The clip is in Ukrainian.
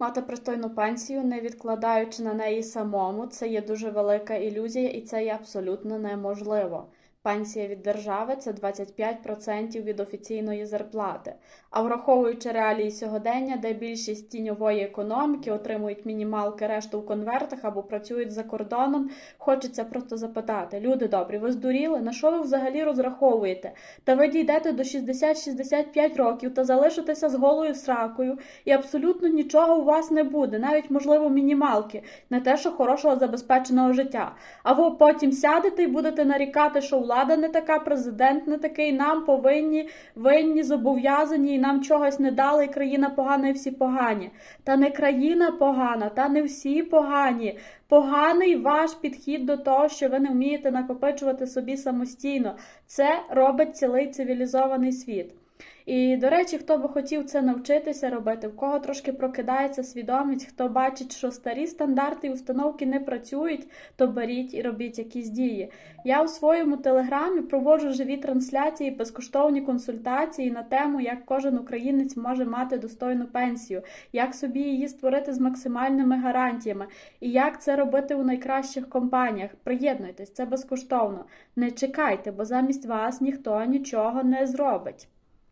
Мати пристойну пенсію, не відкладаючи на неї самому, це є дуже велика ілюзія, і це є абсолютно неможливо. Пенсія від держави це 25% від офіційної зарплати. А враховуючи реалії сьогодення, де більшість тіньової економіки отримують мінімалки, решту в конвертах або працюють за кордоном, хочеться просто запитати: люди добрі, ви здуріли? На що ви взагалі розраховуєте? Та ви дійдете до 60-65 років та залишитеся з голою сракою, і абсолютно нічого у вас не буде, навіть можливо мінімалки, не те, що хорошого забезпеченого життя. А ви потім сядете і будете нарікати, що влада не така, президент не такий, нам повинні, винні, зобов'язані, і нам чогось не дали, і країна погана, і всі погані. Та не країна погана, та не всі погані. Поганий ваш підхід до того, що ви не вмієте накопичувати собі самостійно. Це робить цілий цивілізований світ. І, до речі, хто би хотів це навчитися робити, в кого трошки прокидається свідомість, хто бачить, що старі стандарти і установки не працюють, то беріть і робіть якісь дії. Я у своєму телеграмі проводжу живі трансляції, безкоштовні консультації на тему, як кожен українець може мати достойну пенсію, як собі її створити з максимальними гарантіями, і як це робити у найкращих компаніях. Приєднуйтесь, це безкоштовно. Не чекайте, бо замість вас ніхто нічого не зробить.